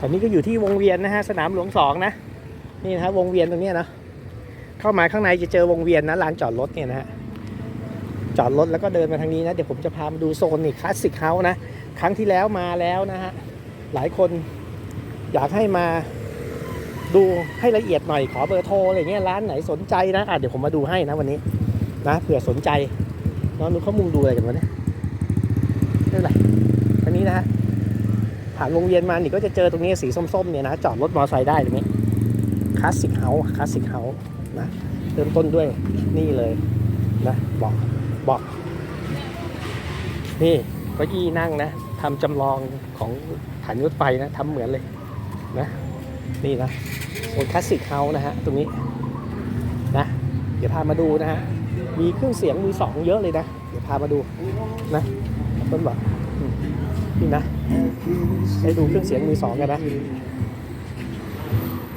แตอนนี้ก็อยู่ที่วงเวียนนะฮะสนามหลวงสองนะนี่นะฮะวงเวียนตรงนี้นะเข้ามาข้างในจะเจอวงเวียนนะลานจอดรถเนี่ยนะฮะจอดรถแล้วก็เดินมาทางนี้นะเดี๋ยวผมจะพามาดูโซนนี่คลาสสิกเฮาส์นะครั้งที่แล้วมาแล้วนะฮะหลายคนอยากให้มาดูให้ละเอียดหน่อยขอเบอร์โทรอะไรเงี้ยร้านไหนสนใจนะอะเดี๋ยวผมมาดูให้นะวันนี้นะเผื่อสนใจน้องนุ้เขามุงดูอะไรกันวะเนี่ยไม่เป็นไรอันนี้นะฮะ ผ่านวงเวียนมานี่ก็จะเจอตรงนี้สีส้มๆเนี่ยนะจอดรถมอเตอร์ไซค์ได้ตรงนี้คลาสสิกเฮาส์คลาสสิกเฮาส์นะเริ่มต้นด้วยนี่เลยนะบอกบอกนี่ก็อี้นั่งนะทำจำลองของฐานรถไฟนะทำเหมือนเลยนะนี่นะโซนคลาสสิกเฮาส์นะฮะตรงนี้นะเดี๋ยวพามาดูนะฮะมีเครื่องเสียงมือสองเยอะเลยนะ เดี๋ยวพามาดูนะต้นบอก นี่นะให้ดูเครื่องเสียงมือสองกันนะ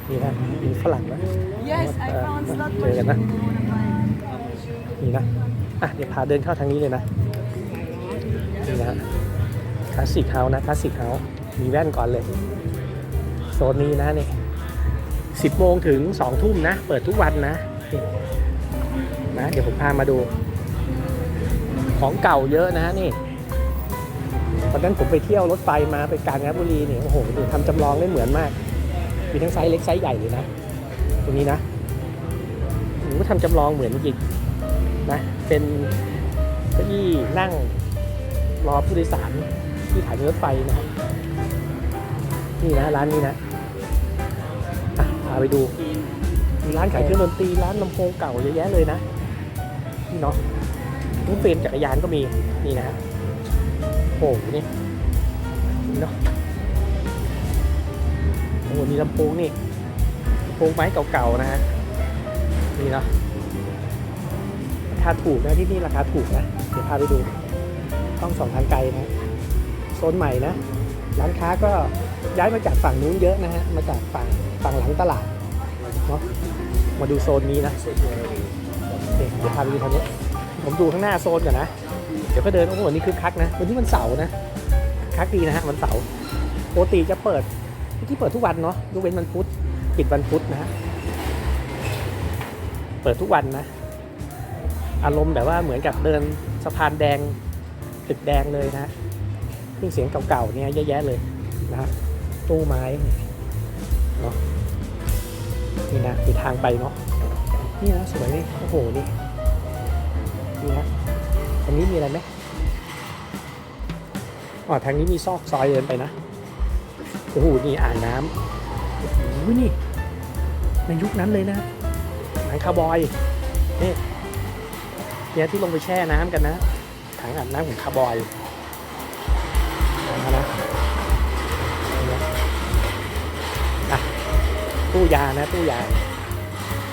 นี่นะมีฝรั่งนะ Yes, I found slot เจอกันนะนี่นะอะเดี๋ยวพาเดินเข้าทางนี้เลยนะนี่นะคลาสสิกเฮาส์นะคลาสสิกเฮาส์มีแว่นก่อนเลยโซนนี้นะนี่สิบโมงถึงสองทุ่มนะ เปิดทุกวันนะนี่นะเดี๋ยวผมพามาดู ของเก่าเยอะนะนี่ ตอนนั้นผมไปเที่ยวรถไฟมาไปกาญจนบุรีเนี่ยโอ้โหดูทำจำลองได้เหมือนมาก มีทั้งไซส์เล็กไซส์ใหญ่เลยนะ ตรงนี้นะผมก็ทำจำลองเหมือนจริงนะเป็นเก้าอี้นั่งรอผู้โดยสารที่ถ่ายรถไฟนะครับนี่นะร้านนี้นะพาไปดูมีร้านขายเครื่องดนตรีร้านลำโพงเก่าเยอะแยะเลยนะนี่เนาะนี่เฟรมจักรยานก็มีนี่นะ โอ้โหนี่นี่เนาะโอ้โหมีลำโพงนี่ลำโพงไม้เก่าๆนะฮะนี่เนาะราคาถูกนะที่นี่ราคาถูกนะเดี๋ยวพาไปดูต้องสองทางไกลนะโซนใหม่นะ ร้านค้าก็ย้ายมาจากฝั่งนู้นเยอะนะฮะมาจากฝั่งฝั่งหลังตลาดเนาะมาดูโซนนี้นะเดี๋ยวพาไปดูทางนี้ผมดูข้างหน้าโซนก่อนนะ ดี๋ยวก็เดินโอ้โหนนี้คึกคักนะ วันนี้วันเสาร์นะ คักดีนะฮะวันเสาร์ปกติจะเปิดที่เปิดทุกวันเนาะยกเว้นวันพุธปิดวันพุธนะฮะเปิดทุกวันนะ อารมณ์แบบว่าเหมือนกับเดินสะพานแดงตึกแดงเลยนะเครื่เสียงเก่าๆเนี่ยเยอะแยะเลยนะฮะตู้ไม้เนาะนี่นะมีทางไปเนาะนี่นะสวยนี่โอ้โหนี่นี่นะ ตรงนี้มีอะไรไหมอ๋อทางนี้มีซอกซอยเดินไปนะ โอ้โห นี่อ่างน้ำโอ้โหนี่ ในยุคนั้นเลยนะหนังคาร์บอยนี่เนี่ยที่ลงไปแช่น้ำกันนะถังอาบน้ำของคาร์บอยนะนะนี่นะอะตู้ยานะ ตู้ยา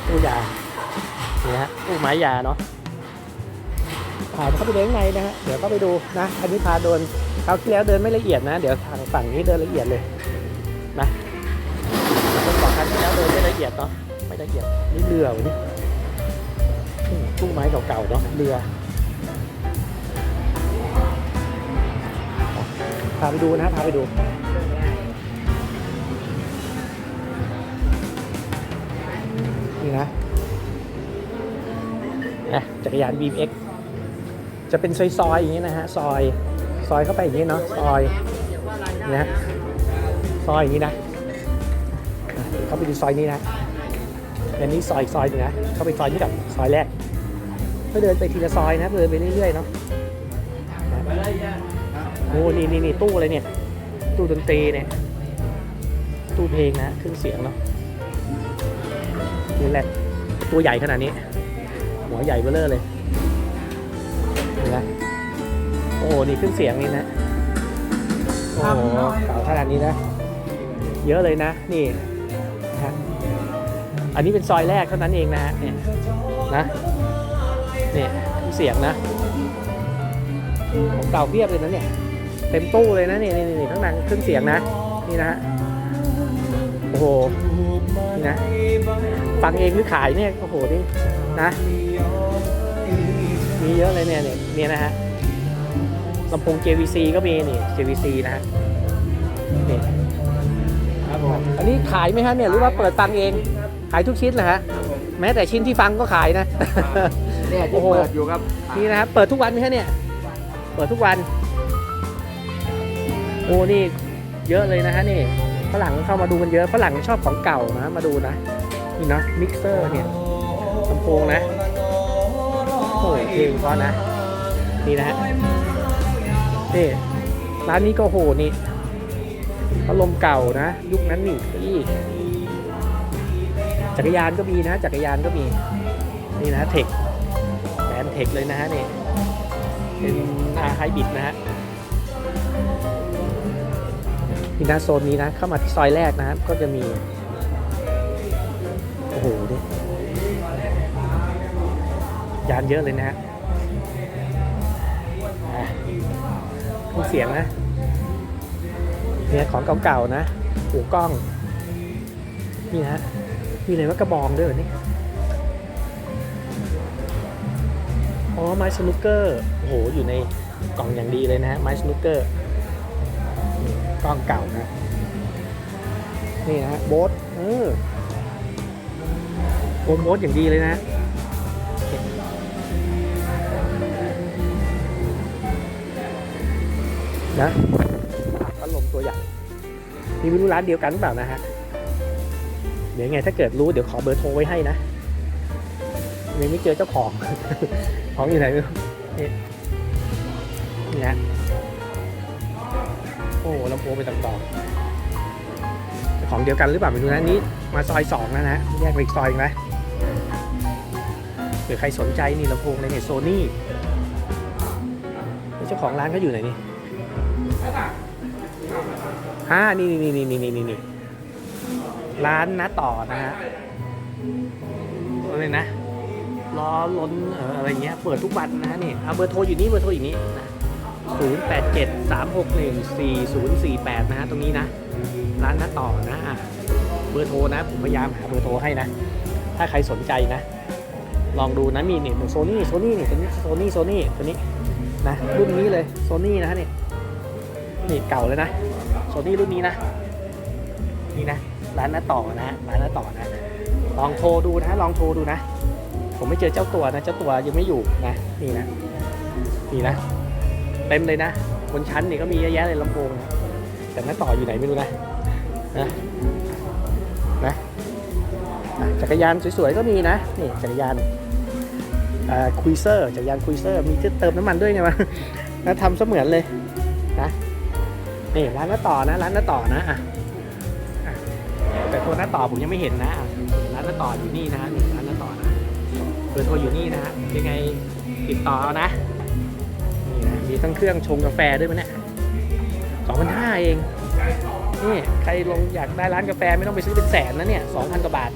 ตู้ยานี่ฮะตู้ไม้ยาเนาะ ผ่านเข้าไปเดินข้างในนะฮะเดี๋ยวก็ไปดูนะ อันนี้พาเดินคราวที่แล้วเดินไม่ละเอียดนะ เดี๋ยวทางฝั่งนี้เดินละเอียดเลยนะคนบอกครั้งที่แล้วเดินไม่ละเอียดเนาะไม่ละเอียดนี่เรือวะนี่ตู้ไม้เก่าๆเนาะเรือพาไปดูนะพาไปดูนี่นะนะจักรยาน BMX จะเป็นซอยๆอย่างนี้นะฮะซอยซอยเข้าไปอย่างนี้เนาะซอยนะฮะซอยอย่างนี้นะเข้าไปดูซอยนี้นะอันนี้ซอยอีกซอยนึงนะเข้าไปซอยนี้กับซอยแรกก็เดินไปทีละซอยนะเดินไปเรื่อยๆเนาะโอ้นี่นี่นี่ตู้อะไรเนี่ย ตู้ดนตรีเนี่ย ตู้เพลงนะเครื่องเสียงเนาะนี่แหละตัวใหญ่ขนาดนี้ หัวใหญ่เบ้อเร่อเลย เห็นไหมโอ้โหนี่เครื่องเสียงนี่นะ โอ้โหเก่าขนาดนี้นะ เยอะเลยนะ นี่นะฮะอันนี้เป็นซอยแรกเท่านั้นเองนะฮะเนี่ยนะเนี่ยเครื่องเสียงนะของเก่าเพียบเลยนะเนี่ยเต็มตู้เลยนะนี่นี่นี่ข้างหลังเครื่องเสียงนะ นี่นะฮะโอ้โหนี่นะ ฟังเองหรือขายเนี่ยโอ้โหนี่นะ มีเยอะเลยเนี่ยเนี่ยเนี่ยนะฮะลำโพง JVC ก็มีนี่ JVC นะฮะนี่นี้ขายไหมฮะเนี่ยหรือว่าเปิดฟังเองขายทุกชิ้นเหรอฮะครับผมแม้แต่ชิ้นที่ฟังก็ขายนะเนี่ยโอ้ที่โหเปิดอยู่ครับนี่นะครับเปิดทุกวันไหมฮะเนี่ยเปิดทุกวันโอ้นี่เยอะเลยนะฮะนี่ฝรั่งเข้ามาดูกันเยอะฝรั่งชอบของเก่านะมาดูนะนี่เนาะมิกเซอร์เนี่ยลำโพงนะ โอ้ยเพลงเพราะนะ นี่นะฮะนี่ร้านนี้ก็โหนี่พัดลมเก่านะ ยุคนั้นนี่นี่จักรยานก็มีนะ จักรยานก็มี นี่นะเทคแบรนด์เทคเลยนะฮะนี่เป็นอาไฮบิดนะฮะนี่นะโซนนี้นะ เข้ามาที่ซอยแรกนะครับก็จะมี โอ้โหดิย ยานเยอะเลยนะฮะอะเครื่องเสียงนะเนี่ยของเก่าๆนะหูกล้อง นี่นะฮะมีอะไรว่ากระบองด้วยนี่อ๋อไม้สนุกเกอร์โอ้โหอยู่ในกล่องอย่างดีเลยนะฮะไม้สนุกเกอร์กล้องเก่านะนี่นะฮะโบ๊ทเออโบ๊ทโบ๊ทอย่างดีเลยนะ นะพัดลมตัวใหญ่นี่ไม่รู้ร้านเดียวกันหรือเปล่านะฮะเดี๋ยวไงถ้าเกิดรู้เดี๋ยวขอเบอร์โทรไว้ให้นะยังไม่เจอเจ้าของ ของอยู่ไหนไม่รู้นี่นี่ฮะโอ้ลำโพงไปต่างๆของเดียวกันหรือเปล่าไม่รู้นะนี่มาซอยสองแล้วนะแยกไปอีกซอยหนึงนะหรือใครสนใจนี่ลำโพงเลยเนี่ยโซนี่เจ้าของร้านเขาอยู่ไหนนี่ ฮ่านี่นี่นี่นี่นี่นี่นี่ร้านนะต่อนะฮะอะไรนะล้อล้นเอออะไรเงี้ย เปิดทุกวันนะนี่เอาเบอร์โทรอยู่นี่เบอร์โทรอยู่นี่นะ087 361 4048 นะฮะตรงนี้นะ ร้านน้าต่อนะอะเบอร์โทรนะ ผมพยายามหาเบอร์โทรให้นะ ถ้าใครสนใจนะ ลองดูนะมีนี่โซนี่โซนี่นี่โซนี่โซนี่ตัวนี้นะรุ่นนี้เลยโซนี่นะฮะนี่ นี่เก่าเลยนะโซนี่รุ่นนี้นะ นี่นะ ร้านน้าต่อนะร้านน้าต่อนะ ลองโทรดูนะ ลองโทรดูนะ ผมไม่เจอเจ้าตัวนะ เจ้าตัวยังไม่อยู่นะ นี่นะ นี่นะ เต็มเลยนะ บนชั้นนี่ก็มีเยอะแยะเลยลำโพงนะแต่น้าต่ออยู่ไหนไม่รู้นะ นะ นะจักรยานสวยๆก็มีนะ นี่จักรยานคุยเซอร์จักรยานคุยเซอร์มีที่เติมน้ำมันด้วยไงวะนะทำเสมือนเลย นี่ร้านน้าต่อนะร้านน้าต่อนะอะแต่ตัวน้าต่อผมยังไม่เห็นนะร้านน้าต่ออยู่นี่นะร้านน้าต่อนะเบอร์โทรอยู่นี่นะฮะยังไงติดต่อเอานะนี่นะมีทั้งเครื่องชงกาแฟด้วยมั้ยเนี่ยสองพันห้าเองนี่ใครลงอยากได้ร้านกาแฟไม่ต้องไปซื้อเป็นแสนนะเนี่ยสองพันกว่าบาท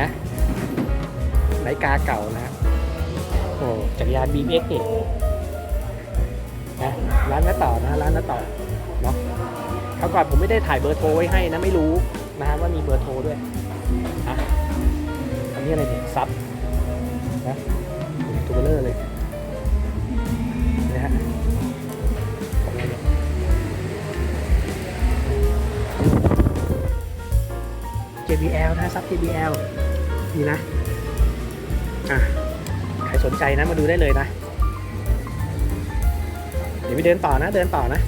นะนาฬิกาเก่านะโอ้จักรยาน BMX นี่นะร้านน้าต่อนะร้านน้าต่อ เนาะคราก่อนผมไม่ได้ถ่ายเบอร์โทรไว้ให้นะไม่รู้นะว่ามีเบอร์โทรด้วยอะอันนี้อะไรเนี่ยซับนะทูเบลเลอร์เลยนะฮะของอะไรเนี่ย JBL นะซับ JBL นี่นะอะใครสนใจนะมาดูได้เลยนะ เดี๋ยวไปเดินต่อนะเดินต่อนะ